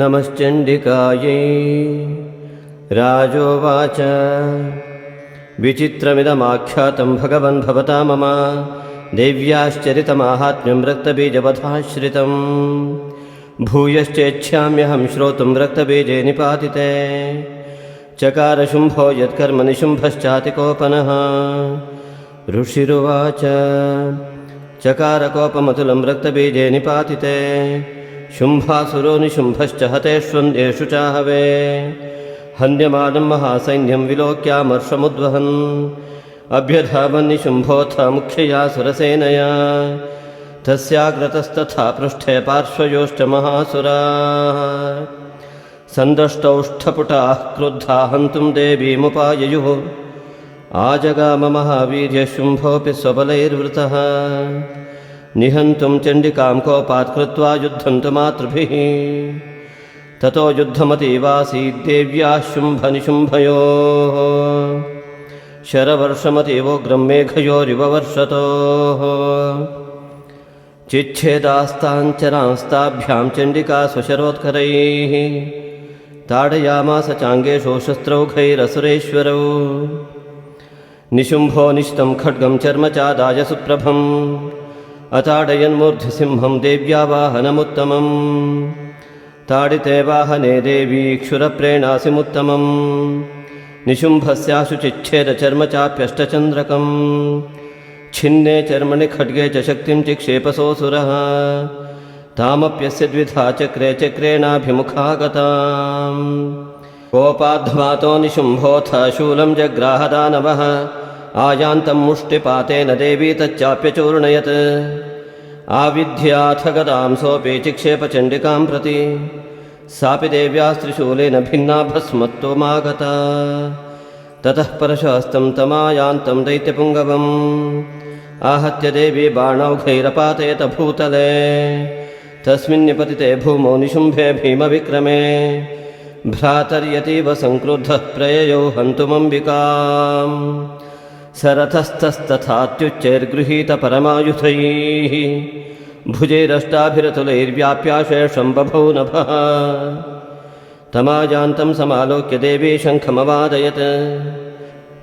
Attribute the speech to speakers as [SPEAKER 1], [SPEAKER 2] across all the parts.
[SPEAKER 1] नमश्चण्डिकायै राजोवाच विचित्रमिदमाख्यातं भगवन् भवता मम देव्याश्चरितमाहात्म्यं रक्तबीजवधाश्रितं भूयश्चेच्छाम्यहं श्रोतुं रक्तबीजे निपातिते चकारशुम्भो यत्कर्म निशुम्भश्चातिकोपनः ऋषिरुवाच चकारकोपमतुलं रक्तबीजे निपातिते शुम्भासुरो निशुम्भश्च हतेष्वन्देषु चाहवे। हन्यमानं महासैन्यं विलोक्यामर्षमुद्वहन् अभ्यधावन्निशुम्भोऽथ मुख्यया सुरसेनया। तस्याग्रतस्तथा पृष्ठे पार्श्वयोश्च महासुराः सन्दष्टौष्ठपुटाः क्रुद्धा हन्तुं देवीमुपाययुः। आजगाममहावीर्यशुम्भोऽपि स्वबलैर्वृतः निहन्तुं चण्डिकां कोपात् कृत्वा युद्धन्तु मातृभिः। ततो युद्धमतीवासीद्देव्याः शुम्भनिशुम्भयोः। शरवर्षमतीवोग्रं मेघयोरिव वर्षतोः चिच्छेदास्ताञ्चरांस्ताभ्यां चण्डिका स्वशरोत्करैः ताडयामास चाङ्गेषु शस्त्रौघैरसुरेश्वरौ। निशुम्भो निशितं खड्गं चर्म चादाय सुप्रभम्। अताडयन्मूर्ध्सिंहं देव्या वाहनमुत्तमम् ताडिते वाहने देवी क्षुरप्रेणासिमुत्तमम्। निशुम्भस्याशु चिच्छेदचर्म चाप्यष्टचन्द्रकम्। छिन्ने चर्मणि खड्गे च शक्तिं चिक्षेपसोऽसुरः तामप्यस्य द्विधा चक्रे चक्रेणाभिमुखा गताम् कोपाध्वातो निशुम्भोऽथ शूलं जग्राहदानवः। आयान्तं मुष्टिपातेन देवी तच्चाप्यचूर्णयत्। आविध्याथ गदां सोऽपि चिक्षेपचण्डिकां प्रति। सापि देव्यास्त्रिशूलेन भिन्ना भस्मत्वमागता ततः परशहस्तं तमायान्तं दैत्यपुङ्गवम्। आहत्य देवी बाणौघैरपातयत भूतले तस्मिन्निपतिते भूमौ निशुम्भे भीमविक्रमे। भ्रातर्यतीव संक्रुद्धः प्रययौ हन्तुमम्बिकाम्। सरथस्तस्तथात्युच्चैर्गृहीतपरमायुधैः भुजैरष्टाभिरतुलैर्व्याप्याशेषं बभौ नभः। तमाजान्तं समालोक्य देवी शङ्खमवादयत्।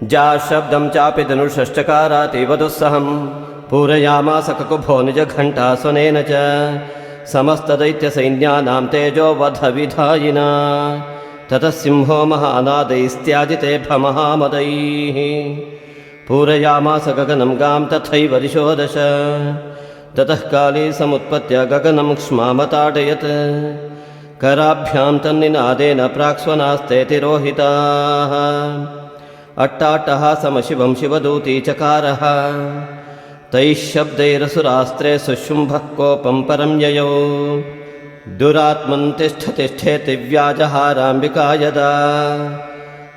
[SPEAKER 1] जाशब्दं चापि धनुषश्चकारातीव दुःसहं पूरयामास ककुभो निजघण्टास्वनेन च। समस्तदैत्यसैन्यानां तेजोवधविधायिना। ततः सिंहो महानादैस्त्याजिते भमहामदैः पूरयामास गगनं गां तथैव दिशो दश ततः काली समुत्पत्य गगनं क्ष्मामताडयत्। कराभ्यां तन्निनादेन प्राक्स्वनास्ते तिरोहिताः। अट्टाट्टः समशिवं शिवदूती चकारः तैः शब्दैरसुरास्त्रे सुशुम्भः कोपं परं ययौ। दुरात्मन् तिष्ठ तिष्ठेति व्याजहाराम्बिका यदा।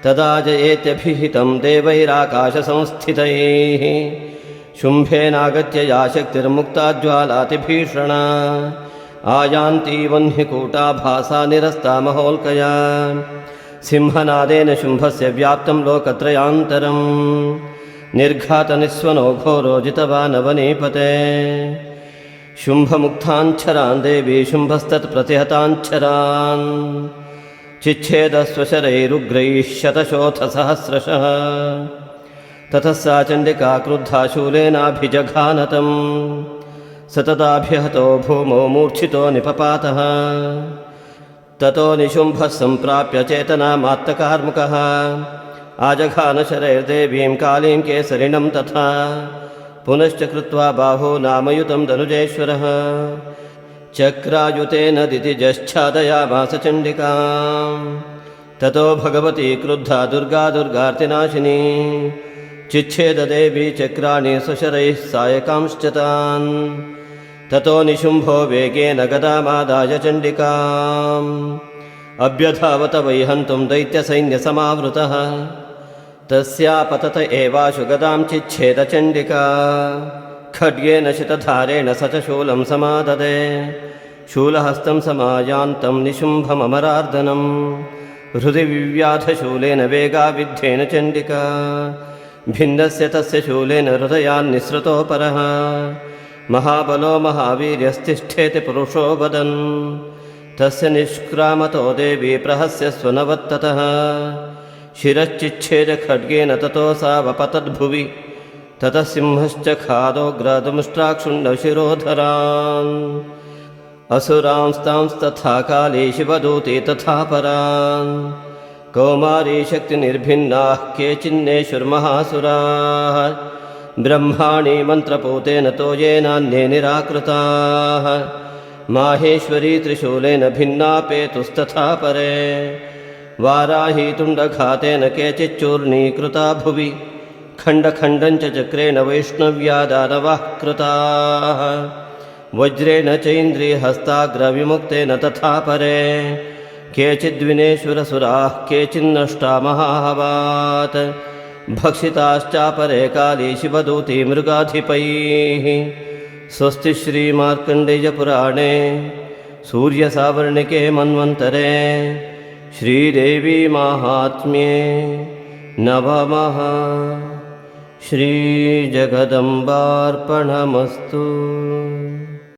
[SPEAKER 1] तदा जयेत्यभिहितं देवैराकाशसंस्थितैः। शुम्भेनागत्य या शक्तिर्मुक्ता ज्वालातिभीषणा। आयान्ती वह्निकूटा निरस्ता महोल्कया। सिंहनादेन शुम्भस्य व्याप्तं लोकत्रयान्तरम् निर्घातनिस्वनो जितवानवनीपते शुम्भमुक्ताञ्छरान् देवी शुम्भस्तत्प्रतिहताञ्छरान्। चिच्छेदस्वशरैरुग्रैः शतशोथसहस्रशः। ततः सा चण्डिका क्रुद्धा शूलेनाभिजघानतम्। सतताभ्यहतो भूमौ मूर्छितो निपपातः। ततो निशुम्भः सम्प्राप्य चेतनामात्तकार्मुकः आजघानशरैर्देवीं कालीं केसरिणं तथा पुनश्च कृत्वा बाहो नामयुतं धनुजेश्वरः। चक्रायुतेन दितिजश्चादयामास चण्डिकाम् ततो भगवती क्रुद्धा दुर्गा दुर्गार्तिनाशिनी। चिच्छेददेवी चक्राणि सुशरैः सायकांश्च तान्। ततो निशुम्भो वेगेन गदामादाय चण्डिकाम्। अभ्यधावत वैहन्तुं दैत्यसैन्यसमावृतः तस्यापतत एवाशु गदां चिच्छेदचण्डिका। खड्गेन शितधारेण स च शूलं समाददे। शूलहस्तं समायान्तं निशुम्भममरार्दनं। हृदि विव्याधशूलेन वेगाविद्धेन चण्डिका। भिन्नस्य तस्य शूलेन हृदयान्निःसृतो परः महाबलो महावीर्यस्तिष्ठेति पुरुषो वदन्। तस्य निष्क्रामतो देवी प्रहस्य स्वनवत्ततः शिरश्चिच्छेद खड्गेन ततो सा वपतद्भुवि। ततः सिंहश्च खादोग्रातमुष्ट्राक्षुण्डशिरोधरान् असुरांस्तांस्तथा काले शिवदूते तथा परान्। कौमारी शक्तिनिर्भिन्नाः केचिन्नेषुर्महासुराः ब्रह्माणि मन्त्रपूतेन तोयेनान्ये निराकृताः। माहेश्वरी त्रिशूलेन भिन्नापेतुस्तथा परे वाराही तुण्डघातेन केचिच्चूर्णीकृता भुवि। खण्डखण्डञ्च चक्रेण वैष्णव्या दानवः कृताः। वज्रेण चैन्द्रियहस्ताग्रविमुक्तेन तथा परे। केचिद्विनेश्वरसुराः केचिन्नष्टा महाहवात् भक्षिताश्चापरे मृगाधिपैः। स्वस्ति श्रीमार्कण्डेयपुराणे। सूर्यसावर्णिके मन्वन्तरे श्रीदेवी माहात्म्ये नवमः श्रीजगदम्बार्पणमस्तु